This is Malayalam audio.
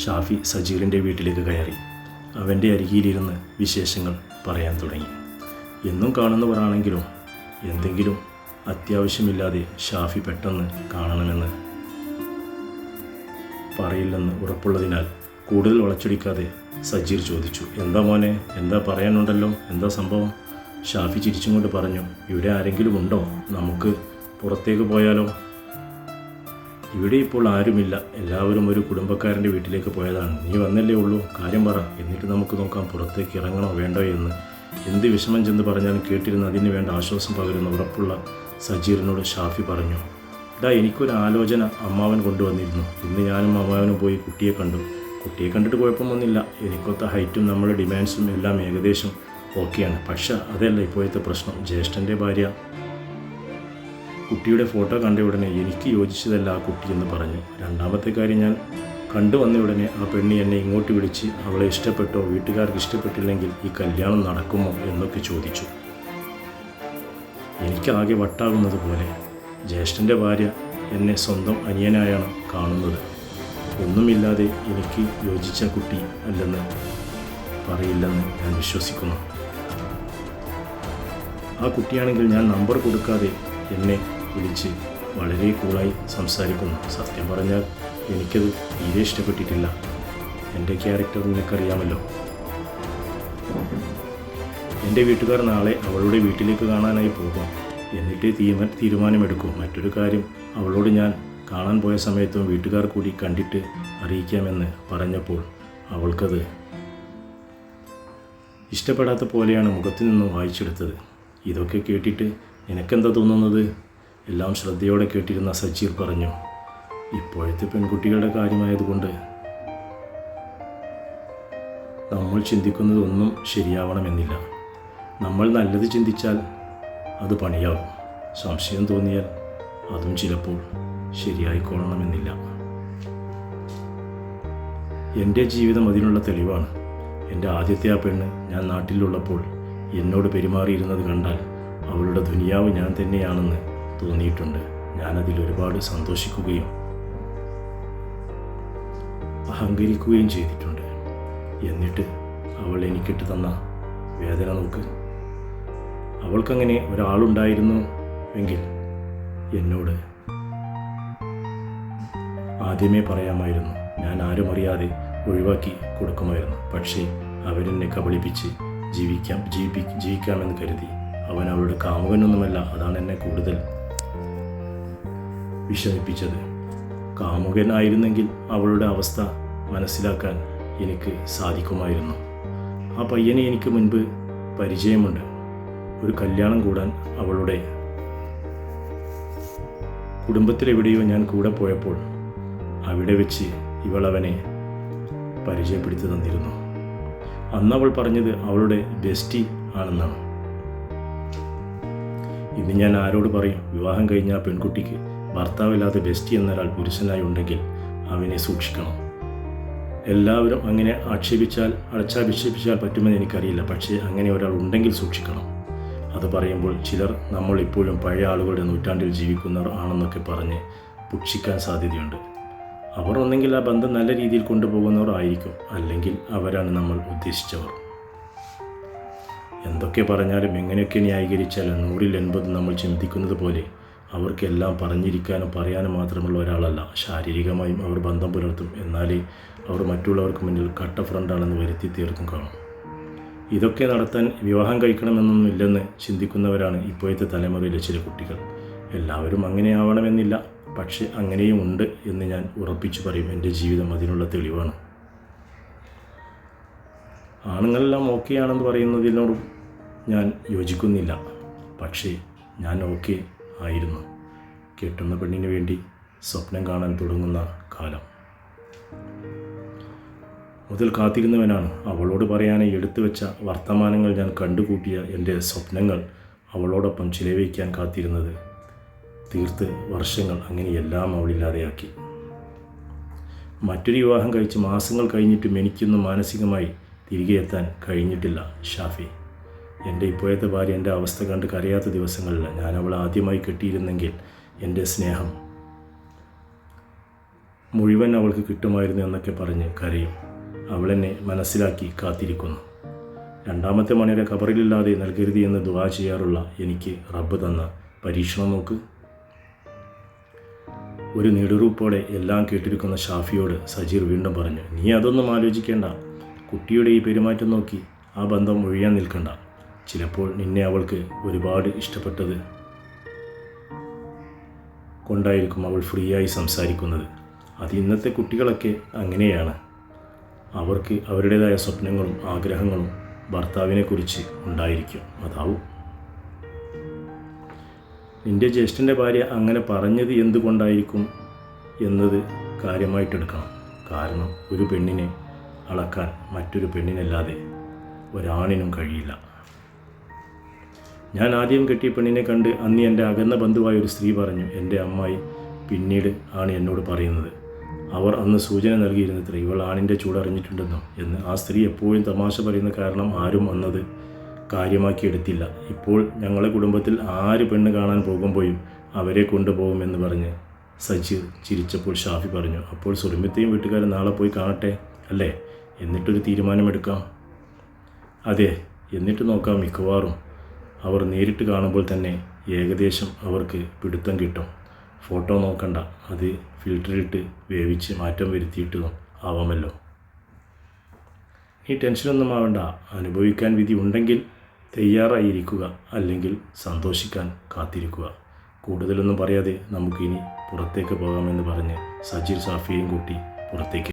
ഷാഫി സജീറിന്റെ വീട്ടിലേക്ക് കയറി. അവന്റെ അരികിയിലിരുന്ന് വിശേഷങ്ങൾ പറയാൻ തുടങ്ങി. എന്നും കാണുന്നവരാണെങ്കിലും എന്തെങ്കിലും അത്യാവശ്യമില്ലാതെ ഷാഫി പെട്ടെന്ന് കാണണമെന്ന് പറയില്ലെന്ന് ഉറപ്പുള്ളതിനാൽ കൂടുതൽ വളച്ചൊടിക്കാതെ സജീർ ചോദിച്ചു എന്താ മോനെ എന്താ പറയാനുണ്ടല്ലോ? എന്താ സംഭവം? ഷാഫി ചിരിച്ചും കൊണ്ട് പറഞ്ഞു ഇവിടെ ആരെങ്കിലും ഉണ്ടോ? നമുക്ക് പുറത്തേക്ക് പോയാലോ? ഇവിടെ ഇപ്പോൾ ആരുമില്ല. എല്ലാവരും ഒരു കുടുംബക്കാരന്റെ വീട്ടിലേക്ക് പോയതാണ്. നീ വന്നല്ലേ ഉള്ളൂ. കാര്യം പറ. എന്നിട്ട് നമുക്ക് നോക്കാം പുറത്തേക്ക് ഇറങ്ങണോ വേണ്ടോ എന്ന്. എന്ത് വിഷമം ചെന്ന് പറഞ്ഞാലും കേട്ടിരുന്ന അതിന് വേണ്ട ആശ്വാസം പകരുന്ന ഉറപ്പുള്ള സജീറിനോട് ഷാഫി പറഞ്ഞു. ഡാ എനിക്കൊരു ആലോചന അമ്മാവൻ കൊണ്ടുവന്നിരുന്നു. ഇന്ന് ഞാനും അമ്മാവനും പോയി കുട്ടിയെ കണ്ടു. കുട്ടിയെ കണ്ടിട്ട് കുഴപ്പമൊന്നുമില്ല എനിക്കൊത്ത ഹൈറ്റും നമ്മുടെ ഡിമാൻഡ്സും എല്ലാം ഏകദേശം ഓക്കെയാണ്. പക്ഷേ അതല്ല ഇപ്പോഴത്തെ പ്രശ്നം. ജ്യേഷ്ഠന്റെ ഭാര്യ കുട്ടിയുടെ ഫോട്ടോ കണ്ട ഉടനെ എനിക്ക് യോജിച്ചതല്ല ആ കുട്ടി എന്ന് പറഞ്ഞു. രണ്ടാമത്തെ കാര്യം ഞാൻ കണ്ടു വന്ന ഉടനെ ആ പെണ്ണി എന്നെ ഇങ്ങോട്ട് വിളിച്ച് അവളെ ഇഷ്ടപ്പെട്ടോ വീട്ടുകാർക്ക് ഇഷ്ടപ്പെട്ടില്ലെങ്കിൽ ഈ കല്യാണം നടക്കുമോ എന്നൊക്കെ ചോദിച്ചു. എനിക്കാകെ വട്ടാകുന്നത് പോലെ ജ്യേഷ്ഠന്റെ ഭാര്യ എന്നെ സ്വന്തം അനിയനായാണ് കാണുന്നത്. ഒന്നുമില്ലാതെ എനിക്ക് യോജിച്ച കുട്ടി അല്ലെന്ന് പറയില്ലെന്ന് ഞാൻ വിശ്വസിക്കുന്നു. ആ കുട്ടിയാണെങ്കിൽ ഞാൻ നമ്പർ കൊടുക്കാതെ എന്നെ വിളിച്ച് വളരെ കൂളായി സംസാരിക്കുന്നു. സത്യം പറഞ്ഞാൽ എനിക്കത് തീരെ ഇഷ്ടപ്പെട്ടിട്ടില്ല. എന്റെ ക്യാരക്ടർ നിനക്കറിയാമല്ലോ. എന്റെ വീട്ടുകാർ നാളെ അവളുടെ വീട്ടിലേക്ക് കാണാനായി പോകും. എന്നിട്ട് തീരുമാന തീരുമാനമെടുക്കും. മറ്റൊരു കാര്യം അവളോട് ഞാൻ കാണാൻ പോയ സമയത്തും വീട്ടുകാർ കൂടി കണ്ടിട്ട് അറിയിക്കാമെന്ന് പറഞ്ഞപ്പോൾ അവൾക്കത് ഇഷ്ടപ്പെടാത്ത പോലെയാണ് മുഖത്തു നിന്നും വായിച്ചെടുത്തത്. ഇതൊക്കെ കേട്ടിട്ട് നിനക്കെന്താ തോന്നുന്നത്? എല്ലാം ശ്രദ്ധയോടെ കേട്ടിരുന്ന സജീർ പറഞ്ഞു ഇപ്പോഴത്തെ പെൺകുട്ടികളുടെ കാര്യമായതുകൊണ്ട് നമ്മൾ ചിന്തിക്കുന്നതൊന്നും ശരിയാവണമെന്നില്ല. നമ്മൾ നല്ലത് ചിന്തിച്ചാൽ അത് പണിയാവും. സംശയം തോന്നിയാൽ അതും ചിലപ്പോൾ ശരിയായിക്കൊള്ളണമെന്നില്ല. എന്റെ ജീവിതം അതിനുള്ള തെളിവാണ്. എന്റെ ആദ്യത്തെ ആ പെണ്ണ് ഞാൻ നാട്ടിലുള്ളപ്പോൾ എന്നോട് പെരുമാറിയിരുന്നത് കണ്ടാൽ അവളുടെ ദുനിയാവ് ഞാൻ തന്നെയാണെന്ന് തോന്നിയിട്ടുണ്ട് ഞാനതിൽ ഒരുപാട് സന്തോഷിക്കുകയും അഹങ്കരിക്കുകയും ചെയ്തിട്ടുണ്ട്. എന്നിട്ട് അവൾ എനിക്കിട്ട് തന്ന വേദന നോക്ക്. അവൾക്കങ്ങനെ ഒരാളുണ്ടായിരുന്നു എങ്കിൽ എന്നോട് ആദ്യമേ പറയാമായിരുന്നു. ഞാൻ ആരും അറിയാതെ ഒഴിവാക്കി കൊടുക്കുമായിരുന്നു. പക്ഷേ അവരെന്നെ കബളിപ്പിച്ച് ജീവിക്കാം ജീവിപ്പി ജീവിക്കാമെന്ന് കരുതി അവൻ അവളുടെ കാമുകനൊന്നുമല്ല അതാണ് എന്നെ കൂടുതൽ വിഷമിപ്പിച്ചത് കാമുകനായിരുന്നെങ്കിൽ അവളുടെ അവസ്ഥ മനസ്സിലാക്കാൻ എനിക്ക് സാധിക്കുമായിരുന്നു. ആ പയ്യനെ എനിക്ക് മുൻപ് പരിചയമുണ്ട്. ഒരു കല്യാണം കൂടാൻ അവളുടെ കുടുംബത്തിലെവിടെയോ ഞാൻ കൂടെ പോയപ്പോൾ അവിടെ വെച്ച് ഇവളവനെ പരിചയപ്പെടുത്തി തന്നിരുന്നു. അന്ന് അവൾ പറഞ്ഞത് അവളുടെ ബെസ്റ്റി ആണെന്നാണ്. ഇന്ന് ഞാൻ ആരോട് പറയും വിവാഹം കഴിഞ്ഞ ആ പെൺകുട്ടിക്ക് ഭർത്താവില്ലാതെ ബെസ്റ്റി എന്നൊരാൾ പുരുഷനായി ഉണ്ടെങ്കിൽ അവനെ സൂക്ഷിക്കണം. എല്ലാവരും അങ്ങനെ ആക്ഷേപിച്ചാൽ അടച്ചാഭിക്ഷേപിച്ചാൽ പറ്റുമെന്ന് എനിക്കറിയില്ല. പക്ഷേ അങ്ങനെ ഒരാൾ ഉണ്ടെങ്കിൽ സൂക്ഷിക്കണം. അത് പറയുമ്പോൾ ചിലർ നമ്മൾ ഇപ്പോഴും പഴയ ആളുകളുടെ നൂറ്റാണ്ടിൽ ജീവിക്കുന്നവർ ആണെന്നൊക്കെ പറഞ്ഞ് പുക്ഷിക്കാൻ സാധ്യതയുണ്ട്. അവർ ഒന്നെങ്കിൽ ആ ബന്ധം നല്ല രീതിയിൽ കൊണ്ടുപോകുന്നവർ ആയിരിക്കും. അല്ലെങ്കിൽ അവരാണ് നമ്മൾ ഉദ്ദേശിച്ചവർ. എന്തൊക്കെ പറഞ്ഞാലും എങ്ങനെയൊക്കെ ന്യായീകരിച്ചാലും നൂറിൽ എൺപത് നമ്മൾ ചിന്തിക്കുന്നത് പോലെ അവർക്കെല്ലാം പറഞ്ഞിരിക്കാനും പറയാനും മാത്രമുള്ള ഒരാളല്ല. ശാരീരികമായും അവർ ബന്ധം പുലർത്തും. എന്നാലേ അവർ മറ്റുള്ളവർക്ക് മുന്നിൽ കട്ട ഫ്രണ്ടാണെന്ന് വരുത്തി തീർക്കും കാണും. ഇതൊക്കെ നടത്താൻ വിവാഹം കഴിക്കണമെന്നൊന്നും ഇല്ലെന്ന് ചിന്തിക്കുന്നവരാണ് ഇപ്പോഴത്തെ തലമുറയിലെ ചില കുട്ടികൾ. എല്ലാവരും അങ്ങനെ ആവണമെന്നില്ല. പക്ഷെ അങ്ങനെയും ഉണ്ട് എന്ന് ഞാൻ ഉറപ്പിച്ചു പറയും. എന്റെ ജീവിതം അതിനുള്ള തെളിവാണ്. ആണുങ്ങളെല്ലാം ഓക്കെ ആണെന്ന് പറയുന്നതിനോടും ഞാൻ യോജിക്കുന്നില്ല. പക്ഷേ ഞാൻ ഓക്കെ ആയിരുന്നു. കെട്ടുന്ന പെണ്ണിന് വേണ്ടി സ്വപ്നം കാണാൻ തുടങ്ങുന്ന കാലം. മുതൽ കാത്തിരുന്നവനാണ് അവളോട് പറയാനായി എടുത്തു വെച്ച വർത്തമാനങ്ങൾ ഞാൻ കണ്ടുകൂട്ടിയ എന്റെ സ്വപ്നങ്ങൾ അവളോടൊപ്പം ചിലവഴിക്കാൻ കാത്തിരുന്നത്. തീർത്ത് വർഷങ്ങൾ അങ്ങനെയെല്ലാം അവളില്ലാതെയാക്കി. മറ്റൊരു വിവാഹം കഴിച്ച് മാസങ്ങൾ കഴിഞ്ഞിട്ടും എനിക്കൊന്നും മാനസികമായി തിരികെ എത്താൻ കഴിഞ്ഞിട്ടില്ല ഷാഫി. എന്റെ ഇപ്പോഴത്തെ ഭാര്യ എന്റെ അവസ്ഥ കണ്ട് കരയാത്ത ദിവസങ്ങളിൽ ഞാൻ അവൾ ആദ്യമായി കിട്ടിയിരുന്നെങ്കിൽ എന്റെ സ്നേഹം മുഴുവൻ അവൾക്ക് കിട്ടുമായിരുന്നു എന്നൊക്കെ പറഞ്ഞ് കരയും. അവളെന്നെ മനസ്സിലാക്കി കാത്തിരിക്കുന്നു. രണ്ടാമത്തെ മണിയുടെ കബറിലില്ലാതെ നൽകരുത് എന്ന് ദുവാ ചെയ്യാറുള്ള എനിക്ക് റബ്ബ് തന്ന പരീക്ഷണം നോക്ക്. ഒരു നെടുറൂപ്പോടെ എല്ലാം കേട്ടിരിക്കുന്ന ഷാഫിയോട് സജീർ വീണ്ടും പറഞ്ഞു നീ അതൊന്നും ആലോചിക്കേണ്ട. കുട്ടിയുടെ ഈ പെരുമാറ്റം നോക്കി ആ ബന്ധം ഒഴിയാൻ നിൽക്കണ്ട. ചിലപ്പോൾ നിന്നെ അവൾക്ക് ഒരുപാട് ഇഷ്ടപ്പെട്ടത് കൊണ്ടായിരിക്കും അവൾ ഫ്രീ ആയി സംസാരിക്കുന്നത്. അത് ഇന്നത്തെ കുട്ടികളൊക്കെ അങ്ങനെയാണ്. അവർക്ക് അവരുടേതായ സ്വപ്നങ്ങളും ആഗ്രഹങ്ങളും ഭർത്താവിനെക്കുറിച്ച് ഉണ്ടായിരിക്കും. അതാവും. നിന്റെ ജ്യേഷ്ഠന്റെ ഭാര്യ അങ്ങനെ പറഞ്ഞത് എന്തുകൊണ്ടായിരിക്കും എന്നത് കാര്യമായിട്ടെടുക്കണം. കാരണം ഒരു പെണ്ണിനെ അളക്കാൻ മറ്റൊരു പെണ്ണിനല്ലാതെ ഒരാണിനും കഴിയില്ല. ഞാൻ ആദ്യം കെട്ടിയ പെണ്ണിനെ കണ്ട് അന്ന് എന്റെ അകന്ന ബന്ധുവായ ഒരു സ്ത്രീ പറഞ്ഞു എന്റെ അമ്മായി പിന്നീട് ആണ് എന്നോട് പറയുന്നത്. അവർ അന്ന് സൂചന നൽകിയിരുന്നത്ര ഇവൾ ആണിന്റെ ചൂടറിഞ്ഞിട്ടുണ്ടെന്നോ എന്ന് ആ സ്ത്രീ എപ്പോഴും തമാശ പറയുന്ന കാരണം ആരും വന്നത് കാര്യമാക്കിയെടുത്തില്ല. ഇപ്പോൾ ഞങ്ങളെ കുടുംബത്തിൽ ആര് പെണ്ണ് കാണാൻ പോകുമ്പോഴും അവരെ കൊണ്ടുപോകുമെന്ന് പറഞ്ഞ് സജി ചിരിച്ചപ്പോൾ ഷാഫി പറഞ്ഞു അപ്പോൾ സുരമ്യത്തെയും വീട്ടുകാരും നാളെ പോയി കാണട്ടെ അല്ലേ? എന്നിട്ടൊരു തീരുമാനമെടുക്കാം. അതെ എന്നിട്ട് നോക്കാം മിക്കവാറും. അവർ നേരിട്ട് കാണുമ്പോൾ തന്നെ ഏകദേശം അവർക്ക് പിടുത്തം കിട്ടും. ഫോട്ടോ നോക്കണ്ട. അത് ഫിൽറ്ററിട്ട് വേവിച്ച് മാറ്റം വരുത്തിയിട്ട് ആവാമല്ലോ. നീ ടെൻഷനൊന്നും ആവണ്ട. അനുഭവിക്കാൻ വിധി ഉണ്ടെങ്കിൽ തയ്യാറായിരിക്കുക. അല്ലെങ്കിൽ സന്തോഷിക്കാൻ കാത്തിരിക്കുക. കൂടുതലൊന്നും പറയാതെ നമുക്കിനി പുറത്തേക്ക് പോകാമെന്ന് പറഞ്ഞ് സജീർ സാഫിയെയും കൂട്ടി പുറത്തേക്ക്